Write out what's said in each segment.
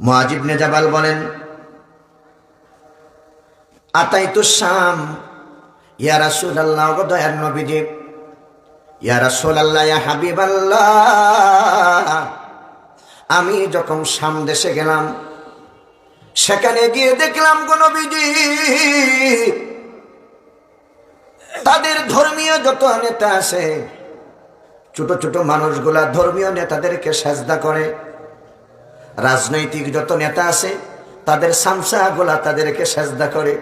মুআজিবনে জাবাল বলেন, আতাইতু শাম, ইয়া রাসূলুল্লাহ গো দয়ার নবীজি, ইয়া রাসূলুল্লাহ, ইয়া হাবিবাল্লাহ। আমি যখন শাম দেশে গেলাম, সেখানে গিয়ে দেখলাম গো নবীজি, তাদের ধর্মীয় যত নেতা আছে, ছোট ছোট মানুষগুলা ধর্মীয় নেতাদেরকে সাজদা করে। রাজনৈতিক যত নেতা আছে, তাদের সামসা গোলা তাদেরকে সাজদা করে।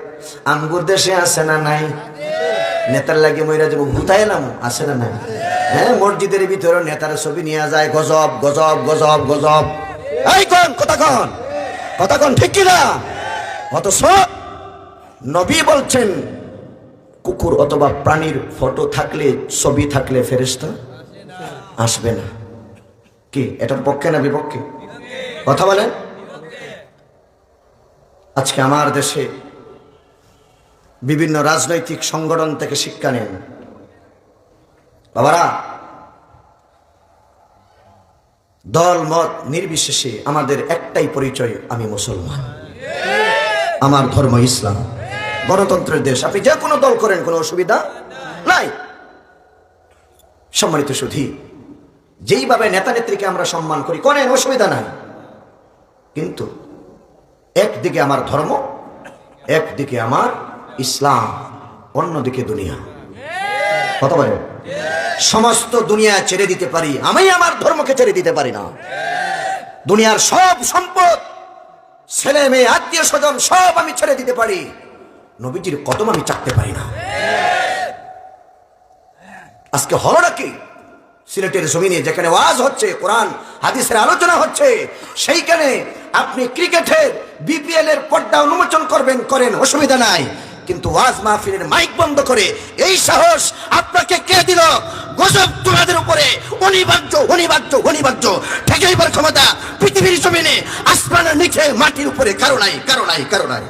আমগুর দেশে আছে না নাই? নেতার লাগে মইরা যাব ভূতাইলাম আছে না নাই? হ্যাঁ মসজিদের ভিতরে নেতার ছবি নিয়ে যায়, গজব গজব গজব গজব। এই কোন, কথা কন কথা কন, ঠিক কিনা? অথচ নবী বলছেন, কুকুর অথবা প্রাণীর ফটো থাকলে, ছবি থাকলে ফেরেস্তা আসবে না। কি, এটার পক্ষে না বিপক্ষে? কথা বলেন। আজকে আমার দেশে বিভিন্ন রাজনৈতিক সংগঠন থেকে শিক্ষা নেন। বাবারা, দল, মত নির্বিশেষে আমাদের একটাই পরিচয়, আমি মুসলমান। আমার ধর্ম ইসলাম। গণতন্ত্রের দেশ, আপনি যে কোনো দল করেন, কোনো অসুবিধা নাই। সম্মানিত সুধী, যেইভাবে নেতা নেত্রীকে আমরা সম্মান করি, করেন, অসুবিধা নাই। কিন্তু একদিকে আমার ধর্ম, একদিকে আমার ইসলাম, অন্যদিকে দুনিয়া। কত বলেন? সমস্ত দুনিয়া ছেড়ে দিতে পারি, আমি আমার ধর্মকে ছেড়ে দিতে পারি না। দুনিয়ার সব সম্পদ, ছেলে মেয়ে, আত্মীয় স্বজন, সব আমি ছেড়ে দিতে পারি। নবীজির কদম আমি চাকতে পারি না। আজকে হলোটা কি? সিলেটের জমিনে যেখানে ওয়াজ হচ্ছে, কোরআন, হাদিসের আলোচনা হচ্ছে, সেইখানে আপনি ক্রিকেটের বিপিএল এর পর্দা উন্মোচন করবেন, করেন, অসুবিধা নাই। কিন্তু ওয়াজ মাহফিলের মাইক বন্ধ করে, এই সাহস আপনাকে কে দিল? গজব তোমাদের উপরে, অনিবার্য অনিবার্য অনিবার্য। ঠেকাইবার ক্ষমতা পৃথিবীর জমিনে, আসমানের নিচে, মাটির উপরে, কারও নাই কারও নাই কারও নাই।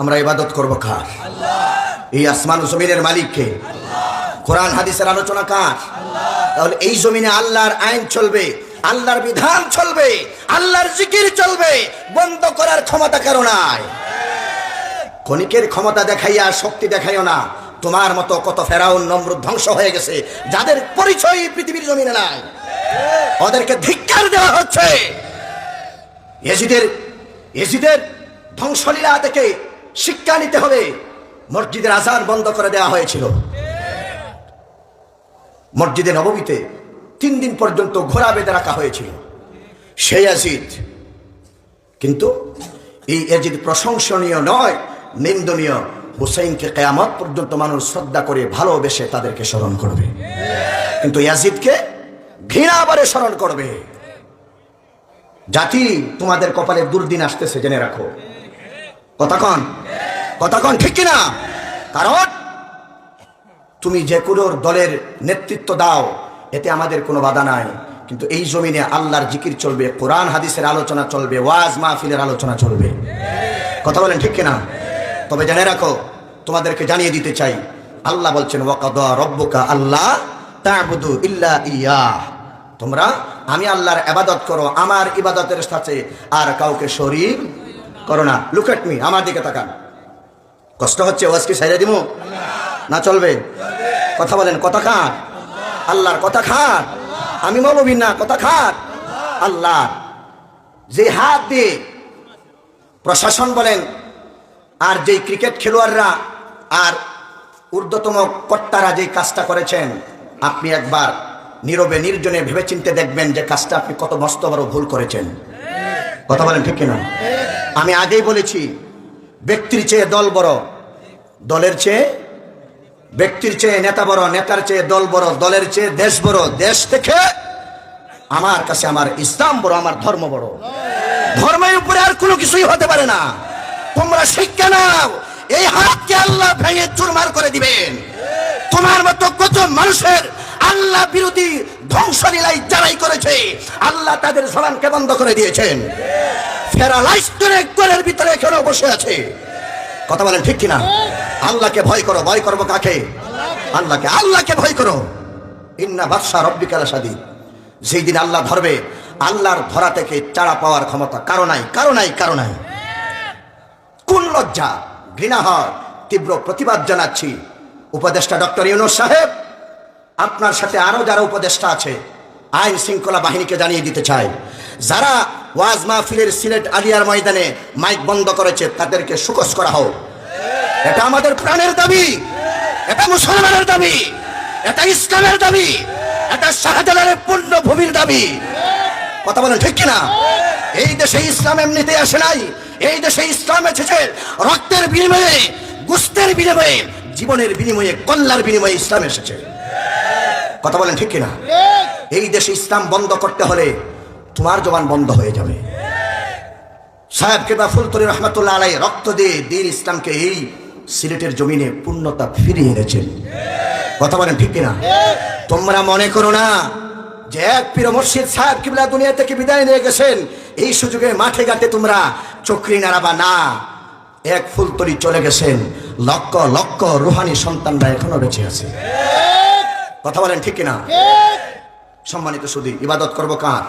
আমরা ইবাদত করব কার? এই আসমান জমিনের মালিককে। কোরআন, হাদিসের আলোচনা কার? তাহলে এই জমিনে আল্লাহর আইন চলবে, আল্লাহর বিধান চলবে, আল্লাহর জিকির চলবে, বন্ধ করার ক্ষমতা কারও নাই। ক্ষণিকের ক্ষমতা দেখাইয়া শক্তি দেখাইও না। তোমার মতো কত ফেরাউন নম্র ধ্বংস হয়ে গেছে, যাদের পরিচয় পৃথিবীর জমিনে নাই, ওদেরকে ধিক্কার দেওয়া হচ্ছে। এজিদের এজিদের ধ্বংসলীলা থেকে শিক্ষা নিতে হবে। মসজিদের আজান বন্ধ করে দেওয়া হয়েছিল। মসজিদে নবমীতে তিন দিন পর্যন্ত ঘোড়া বেঁধে রাখা হয়েছিল। সেই আজিদ কিন্তু এই এজিদ প্রশংসনীয় নয়, নিন্দনীয়। হুসাইনকে কেয়ামত পর্যন্ত মানুষ শ্রদ্ধা করে ভালোবেসে তাদেরকে স্মরণ করবে। কিন্তু ইয়াজিদকে ঘৃণা ঘৃণাবারে স্মরণ করবে। জাতি, তোমাদের কপালে দুর্দিন আসতেছে, জেনে রাখো। কতক্ষণ কতক্ষণ ঠিক কিনা? কারণ তুমি যে কোনো দলের নেতৃত্ব দাও, এতে আমাদের কোনো বাধা নাই। কিন্তু এই জমিনে আল্লাহর জিকির চলবে, কোরআন, হাদিসের আলোচনা চলবে, ওয়াজ মাহফিলের আলোচনা চলবে। কথা বলেন ঠিক কিনা? তবে জেনে রাখো, তোমাদেরকে জানিয়ে দিতে চাই। আল্লাহ বলছেন রব্বুকা আল্লাহ ইল্লা ইয়া তোমরা, আমি আল্লাহর ইবাদত করো, আমার ইবাদতের সাথে আর কাউকে শরীক করো না। লুক মি আমার দিকে তাকান। কষ্ট হচ্ছে, ওয়াজ কি সাইরে দিমু? না চলবে? কথা বলেন, কথা খান আল্লাহর কথা খান আমি মৌলবী না, কথা খান আল্লাহ, যে হাত দিয়ে প্রশাসন বলেন আর যেই ক্রিকেট খেলোয়াড়রা আর ঊর্ধ্বতম কর্তারা যেই কাজটা করেছেন, আপনি একবার নীরবে নির্জনে ভেবেচিন্তে দেখবেন যে কাজটা আপনি কত মস্ত বড় ভুল করেছেন। কথা বলেন ঠিক কিনা? আমি আগেই বলেছি, ব্যক্তির চেয়ে দল বড়, দলের চেয়ে, ব্যক্তির চেয়ে নেতা বড়, নেতার চেয়ে দল বড়, দলের চেয়ে দেশ বড়, দেশ থেকে আমার কাছে আমার ইসলাম বড়, আমার ধর্ম বড়। ধর্মের উপরে আর কোনো কিছুই হতে পারে না। তোমরা শিক্ষা নাও। এই হাতকে আল্লাহ ভেঙে চুরমার করে দিবেন। তোমার মতো কত মানুষের আল্লাহ বিরোধী ধ্বংসলীলাই যারাই করেছে, আল্লাহ তাদের জবানকে বন্ধ করে দিয়েছেন। ফেরালাইজ করে ঘরের ভিতরে এখনও বসে আছে। কথা বলেন ঠিক কিনা? আল্লাহকে ভয় করো, ভয় করব কাকে? আল্লাহকে আল্লাহকে ভয় করো। ইন্না বাদশা রব্বিকাল সাদি যেই দিন আল্লাহ ধরবে, আল্লাহর ধরা থেকে চাড়া পাওয়ার ক্ষমতা কারও নাই কারও নাই কারও নাই। কোন লজ্জা ঘৃণা হয় তীব্র প্রতিবাদ জানাচ্ছি। উপদেষ্টা ডক্টর ইউনুস সাহেব, আপনার সাথে আরও যারা উপদেষ্টা আছে, আইন শৃঙ্খলা বাহিনীকে জানিয়ে দিতে চাই। যারা ওয়াজ মাহফিলের সিলেট আলিয়ার ময়দানে মাইক বন্ধ করেছে, তাদেরকে সুকস করা হোক। এটা আমাদের প্রাণের দাবি, এটা মুসলমানের দাবি, এটা ইসলামের দাবি, এটা শাহজালালের পূর্ণ ভূমির দাবি। কথা বলেন ঠিক কিনা? এই দেশে ইসলাম এমনিতে আসে নাই। এই দেশে ইসলাম এসেছে রক্তের বিনিময়ে, গুস্তের বিনিময়ে, জীবনের বিনিময়ে কল্যার বিনিময়ে ইসলাম এসেছে। কথা বলেন ঠিক কিনা? এই দেশে ইসলাম বন্ধ করতে হলে তোমার জবান বন্ধ হয়ে যাবে। সাহেব কেবা ফুলতরি রহমতুল্লাহ আলাই রক্ত দিয়ে দিন ইসলামকে এই সিলেটের জমিনে পূর্ণতা ফিরিয়ে এনেছেন। কথা বলেন ঠিক কিনা? তোমরা মনে করো না যে এক পীর মসজিদ সাহেব কিবলা দুনিয়া থেকে বিদায় নিয়ে গেছেন এই সুযোগে মাঠে ঘাটে তোমরা চক্রি নাড়াবা না। এক ফুলতরি চলে গেছেন লক্ষ লক্ষ রুহানি সন্তানরা এখনও বেঁচে আছে। কথা বলেন ঠিক কিনা? সম্মানিত সুদী ইবাদত করব কার?